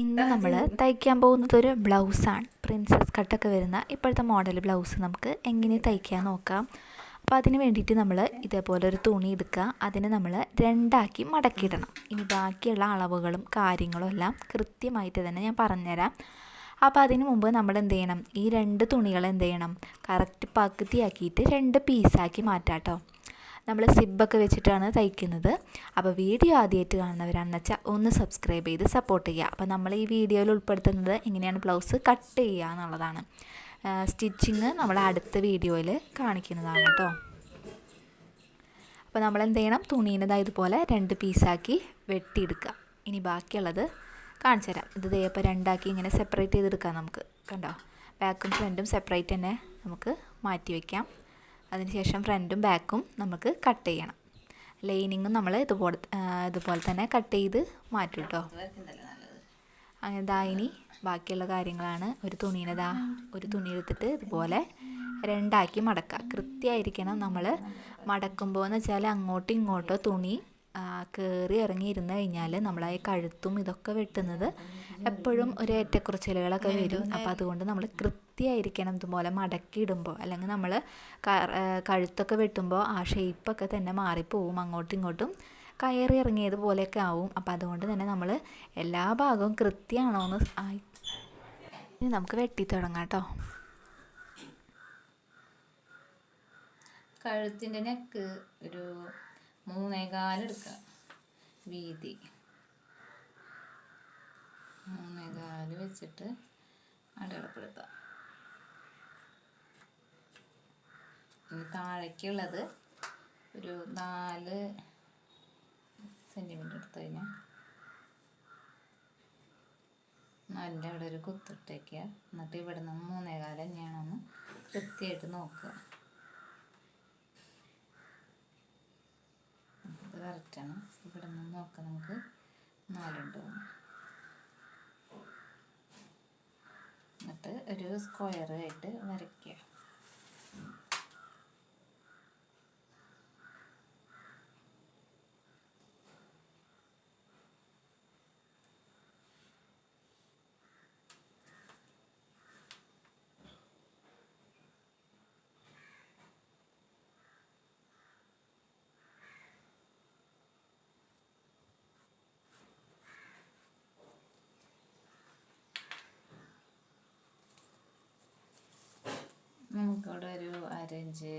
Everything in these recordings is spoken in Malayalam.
ഇന്ന് നമ്മൾ തയ്ക്കാൻ പോകുന്നത് ഒരു ബ്ലൗസാണ്. പ്രിൻസസ് കട്ടൊക്കെ വരുന്ന ഇപ്പോഴത്തെ മോഡൽ ബ്ലൗസ് നമുക്ക് എങ്ങനെ തയ്ക്കാൻ നോക്കാം. അപ്പോൾ അതിന് വേണ്ടിയിട്ട് നമ്മൾ ഇതേപോലെ ഒരു തുണി എടുക്കുക. അതിനെ നമ്മൾ രണ്ടാക്കി മടക്കിയിടണം. ഇനി ബാക്കിയുള്ള അളവുകളും കാര്യങ്ങളും എല്ലാം കൃത്യമായിട്ട് തന്നെ ഞാൻ പറഞ്ഞുതരാം. അപ്പോൾ അതിന് മുമ്പ് നമ്മൾ എന്ത് ചെയ്യണം? ഈ രണ്ട് തുണികൾ എന്ത് ചെയ്യണം? കറക്റ്റ് പകുതിയാക്കിയിട്ട് രണ്ട് പീസാക്കി മാറ്റാം കേട്ടോ. നമ്മൾ സിബൊക്കെ വെച്ചിട്ടാണ് തയ്ക്കുന്നത്. അപ്പോൾ വീഡിയോ ആദ്യമായിട്ട് കാണുന്നവരാണെന്ന് വെച്ചാൽ ഒന്ന് സബ്സ്ക്രൈബ് ചെയ്ത് സപ്പോർട്ട് ചെയ്യുക. അപ്പോൾ നമ്മൾ ഈ വീഡിയോയിൽ ഉൾപ്പെടുത്തുന്നത് എങ്ങനെയാണ് ബ്ലൗസ് കട്ട് ചെയ്യുക എന്നുള്ളതാണ്. സ്റ്റിച്ചിങ് നമ്മൾ അടുത്ത വീഡിയോയിൽ കാണിക്കുന്നതാണ് കേട്ടോ. അപ്പോൾ നമ്മൾ എന്ത് ചെയ്യണം? തുണീനത് ഇതുപോലെ രണ്ട് പീസാക്കി വെട്ടിയെടുക്കുക. ഇനി ബാക്കിയുള്ളത് കാണിച്ചു തരാം. ഇത് ഇതേപ്പോൾ രണ്ടാക്കി ഇങ്ങനെ സെപ്പറേറ്റ് ചെയ്തെടുക്കാം നമുക്ക്. കണ്ടോ? ബാക്കും ഫ്രണ്ടും സെപ്പറേറ്റ് തന്നെ നമുക്ക് മാറ്റി വയ്ക്കാം അതിനുശേഷം ഫ്രണ്ടും ബാക്കും നമുക്ക് കട്ട് ചെയ്യണം. ലൈനിങ്ങും നമ്മൾ ഇതുപോലെ ഇതുപോലെ തന്നെ കട്ട് ചെയ്ത് മാറ്റും കേട്ടോ അങ്ങനെ ദാ ഇനി ബാക്കിയുള്ള കാര്യങ്ങളാണ്. ഒരു തുണീനതാ ഒരു തുണി എടുത്തിട്ട് ഇതുപോലെ രണ്ടാക്കി മടക്കുക. കൃത്യമായിരിക്കണം നമ്മൾ മടക്കുമ്പോൾ എന്ന് വെച്ചാൽ അങ്ങോട്ടും ഇങ്ങോട്ടോ തുണി കയറി ഇറങ്ങി ഇരുന്ന് കഴിഞ്ഞാൽ നമ്മളായി കഴുത്തും ഇതൊക്കെ വെട്ടുന്നത് എപ്പോഴും ഒരു ഏറ്റക്കുറച്ചിലുകളൊക്കെ വരും. അപ്പോൾ അതുകൊണ്ട് നമ്മൾ കൃത്യമായിരിക്കണം ഇതുപോലെ മടക്കിയിടുമ്പോൾ. അല്ലെങ്കിൽ നമ്മൾ കഴുത്തൊക്കെ വെട്ടുമ്പോൾ ആ ഷേപ്പൊക്കെ തന്നെ മാറിപ്പോവും അങ്ങോട്ടും ഇങ്ങോട്ടും കയറി ഇറങ്ങിയതുപോലെയൊക്കെ ആവും. അപ്പോൾ അതുകൊണ്ട് തന്നെ നമ്മൾ എല്ലാ ഭാഗവും കൃത്യമാണോ എന്ന് ഇനി നമുക്ക് വെട്ടി തുടങ്ങാം കേട്ടോ കഴുത്തിന്റെ നെക്ക് ഒരു മൂന്നേകാലെടുക്കുക വീതി. മൂന്നേകാൽ വെച്ചിട്ട് അടയാളപ്പെടുത്താം താഴേക്കുള്ളത് ഒരു നാല് സെന്റിമീറ്റർ എടുത്തു കഴിഞ്ഞാൽ നാലിന്റെ അവിടെ ഒരു കുത്തിട്ടേക്കുക എന്നിട്ട് ഇവിടെ നിന്ന് മൂന്നേകാൽ തന്നെയാണെന്ന് കൃത്യമായിട്ട് നോക്കുക. ഇത് കറക്റ്റാണ് ഇവിടെ നിന്ന് നോക്കാം നമുക്ക്. നാലുണ്ട്. എന്നിട്ട് ഒരു സ്ക്വയർ ആയിട്ട് വരയ്ക്കുക. നമുക്കവിടെ ഒരു അരഞ്ച്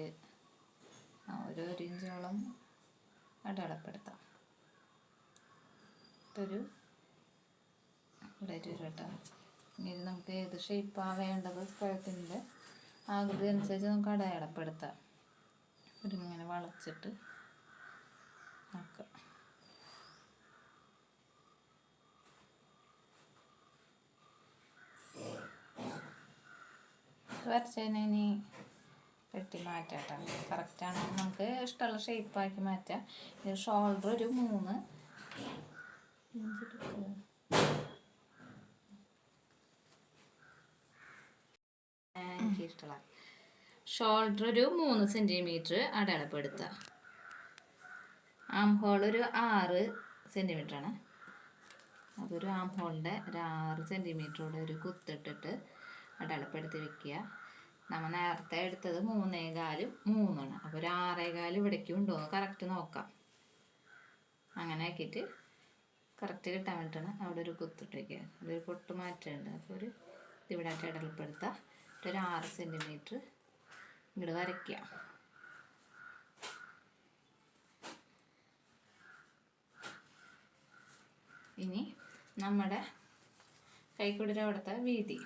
ഒരു ഇഞ്ചോളം അടയാളപ്പെടുത്താം. ഒരു ഇവിടെ ഒരു ഇനി നമുക്ക് ഏത് ഷേപ്പാണ് വേണ്ടത് പഴത്തിന്റെ ആകൃതി അനുസരിച്ച് നമുക്ക് അടയാളപ്പെടുത്താം. ഒരു ഇങ്ങനെ വളച്ചിട്ട് ആക്കാം. വരച്ചതിന് വെട്ടി മാറ്റാട്ടോ. കറക്റ്റാണ് നമുക്ക് ഇഷ്ടമുള്ള ഷേപ്പാക്കി മാറ്റാം. ഇത് ഷോൾഡർ ഒരു മൂന്ന്. എനിക്ക് ഇഷ്ടമുള്ള ഷോൾഡർ ഒരു മൂന്ന് സെന്റിമീറ്റർ അടയാളപ്പെടുത്തുക. ആം ഹോൾ ഒരു ആറ് ആണ്. അതൊരു ആം ഹോളിന്റെ ഒരു ആറ് സെന്റിമീറ്ററോടെ ഒരു കുത്തിട്ടിട്ട് അടയാളപ്പെടുത്തി വെക്കുക. നമ്മൾ നേരത്തെ എടുത്തത് മൂന്നേകാലും മൂന്നാണ്. അപ്പോൾ ഒരു ആറേകാലും ഇവിടേക്കും ഉണ്ടോ എന്ന് കറക്റ്റ് നോക്കാം. അങ്ങനെ ആക്കിയിട്ട് കറക്റ്റ് കിട്ടാൻ വേണ്ടിയിട്ടാണ് അവിടെ ഒരു കുത്തിട്ട് അവിടെ ഒരു പൊട്ട് മാറ്റമുണ്ട് അപ്പോൾ ഒരു ഇവിടെ ഇടൽപ്പെടുത്തുക ഒരു ആറ് സെന്റിമീറ്റർ ഇങ്ങോട്ട് വരയ്ക്കുക ഇനി നമ്മുടെ കൈക്കുടിയുടെ അവിടുത്തെ വീതി.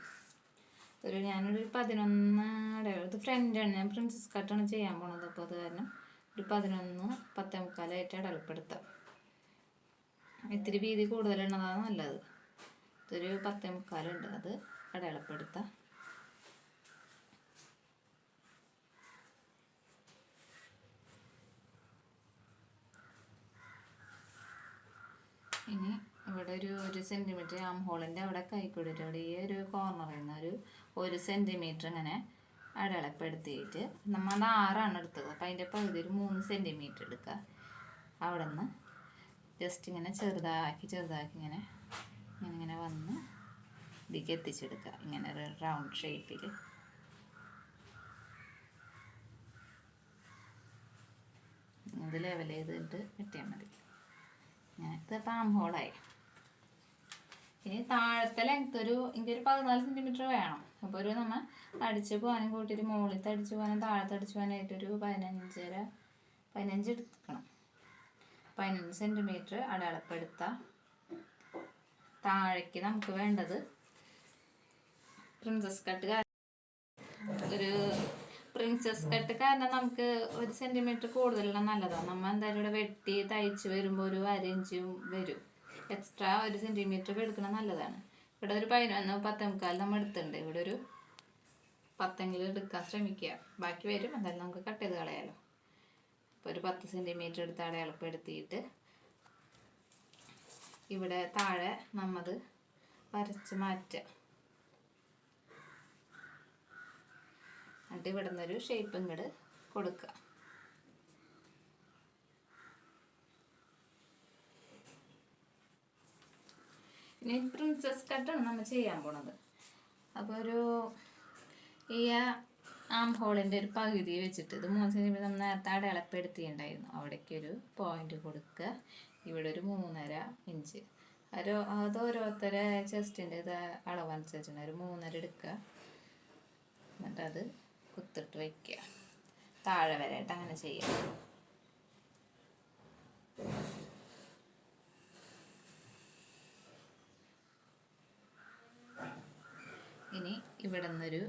ഒരു ഞാനൊരു പതിനൊന്ന് ഇത് ഫ്രണ്ടാണ് ഞാൻ പ്രിൻസസ് കട്ടാണ് ചെയ്യാൻ പോണത്. അപ്പോൾ അത് കാരണം ഒരു പതിനൊന്ന് പത്തേ മുക്കാലായിട്ട് അടൽപ്പെടുത്താം. ഇത്തിരി വീതി കൂടുതലുള്ളതാണ് നല്ലത്. ഇതൊരു പത്തേ മുക്കാലുണ്ട്. അത് അടയാളപ്പെടുത്താം ഇനി ഇവിടെ ഒരു ഒരു സെന്റിമീറ്റർ ആം ഹോളിന്റെ അവിടെ കൈക്കൂടിയിട്ട് അവിടെ ഈ ഒരു കോർണറിൽ നിന്ന് ഒരു ഒരു സെന്റിമീറ്റർ ഇങ്ങനെ അടയാളപ്പെടുത്തിയിട്ട് നമ്മൾ ആറാണ് എടുത്തത്. അപ്പോൾ അതിന്റെ പകുതി ഒരു മൂന്ന് സെന്റിമീറ്റർ എടുക്കുക. അവിടെ നിന്ന് ജസ്റ്റ് ഇങ്ങനെ ചെറുതാക്കി ചെറുതാക്കി ഇങ്ങനെ ഇങ്ങനെ ഇങ്ങനെ വന്ന് ഇതിലേക്ക് എത്തിച്ചെടുക്കുക. ഇങ്ങനെ ഒരു റൗണ്ട് ഷേപ്പിൽ ഇത് ലെവൽ ചെയ്തിട്ട് വെട്ടിയാൽ മതി. ഇങ്ങനെ പാം ആം ഹോളായി ഇനി താഴത്തെ ലെങ്ത് ഒരു എനിക്ക് ഒരു പതിനാല് സെന്റിമീറ്റർ വേണം. അപ്പോൾ ഒരു നമ്മൾ തടിച്ച് പോകാനും കൂട്ടിയിട്ട് മുകളിൽ അടിച്ച് പോകാനും താഴത്തെ അടിച്ച് പോകാനായിട്ട് പോകാനായിട്ടൊരു പതിനഞ്ചര പതിനഞ്ച് എടുക്കണം. പതിനഞ്ച് സെന്റിമീറ്റർ അടയാളപ്പെടുത്താം. താഴേക്ക് നമുക്ക് വേണ്ടത് പ്രിൻസസ് കട്ട് ഒരു പ്രിൻസസ് കട്ട് കാരണം നമുക്ക് ഒരു സെന്റിമീറ്റർ കൂടുതലുള്ള നല്ലതാണ് നമ്മൾ എന്തായാലും ഇവിടെ വെട്ടി തയ്ച്ച് വരുമ്പോൾ ഒരു അരഞ്ചും വരും. എക്സ്ട്രാ ഒരു സെന്റിമീറ്റർ എടുക്കണം നല്ലതാണ്. ഇവിടെ ഒരു പതിനൊന്ന് പത്തേമുക്കാൽ നമ്മൾ എടുത്തിട്ടുണ്ട്. ഇവിടെ ഒരു പത്തെങ്കിലും എടുക്കാൻ ശ്രമിക്കുക. ബാക്കി വരും. എന്തായാലും നമുക്ക് കട്ട് ചെയ്ത് കളയാലോ. അപ്പോൾ ഒരു പത്ത് സെന്റിമീറ്റർ എടുത്ത് അടയാളപ്പെടുത്തിയിട്ട് ഇവിടെ താഴെ നമ്മത് വരച്ച് മാറ്റുക. എന്നിട്ട് ഇവിടെ നിന്നൊരു ഷേപ്പ് ഇങ്ങോട്ട് കൊടുക്കുക. ഇനി പ്രിൻസസ് കട്ടാണ് നമ്മൾ ചെയ്യാൻ പോണത്. അപ്പോൾ ഒരു ഈ ആം ഹോളിന്റെ ഒരു പകുതി വെച്ചിട്ട് ഇത് മൂന്ന് സെന്റിമീറ്റർ നമ്മൾ നേരത്തെ അടയാളപ്പെടുത്തിയിട്ടുണ്ടായിരുന്നു. അവിടേക്ക് ഒരു പോയിന്റ് കൊടുക്കുക ഇവിടെ ഒരു മൂന്നര ഇഞ്ച് ഒരു അത് ഓരോരുത്തരെ ചെസ്റ്റിന്റെ ഇത് അളവനുസരിച്ചാണ് ഒരു മൂന്നര എടുക്കുക എന്നിട്ട് അത് കുത്തിട്ട് വയ്ക്കുക താഴെ വരെയായിട്ട് അങ്ങനെ ചെയ്യാം. ഇനി ഇവിടെ നിന്നൊരു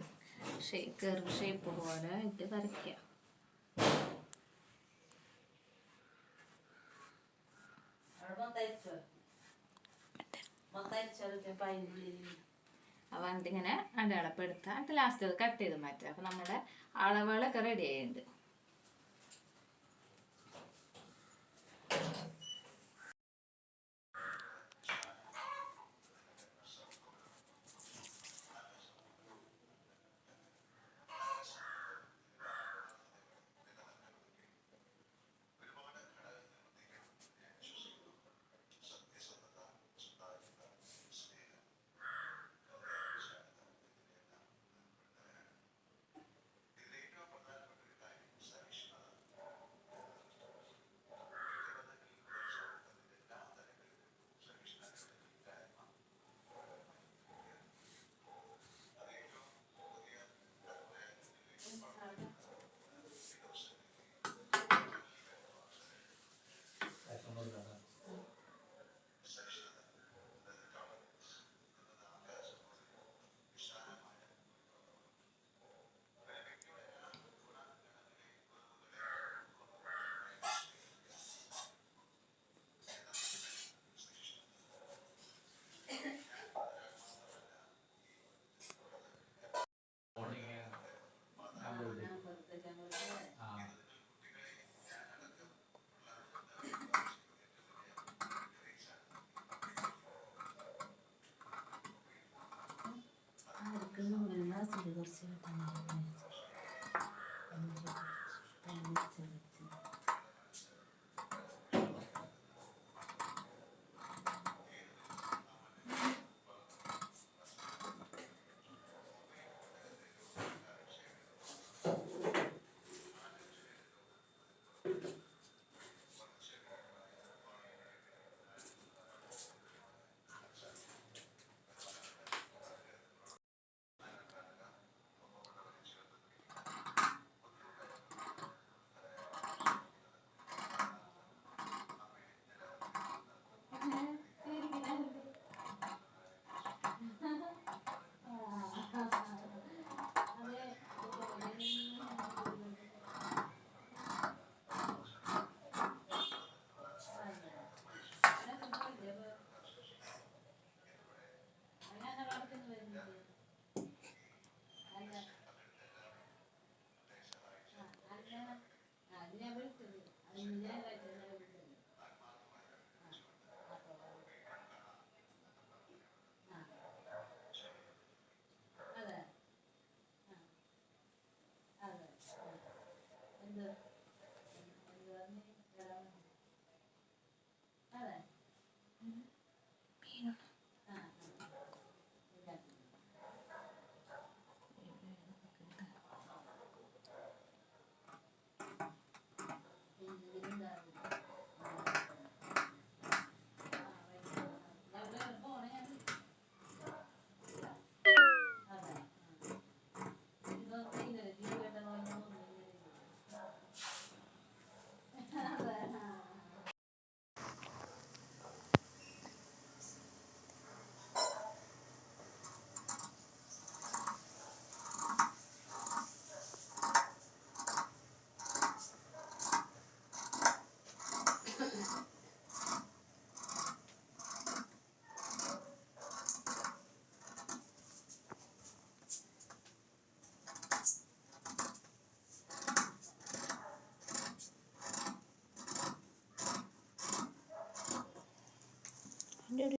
ഷേപ്പ് കർവ് ഷേപ്പ് പോലെ ഇട്ട് വരയ്ക്കുക. അപ്പൊ അതിങ്ങനെ അടയാളപ്പെടുത്താം. എന്നിട്ട് ലാസ്റ്റ് അത് കട്ട് ചെയ്ത് മാറ്റുക. അപ്പോൾ നമ്മുടെ അളവുകളൊക്കെ റെഡി ആയിട്ടുണ്ട്.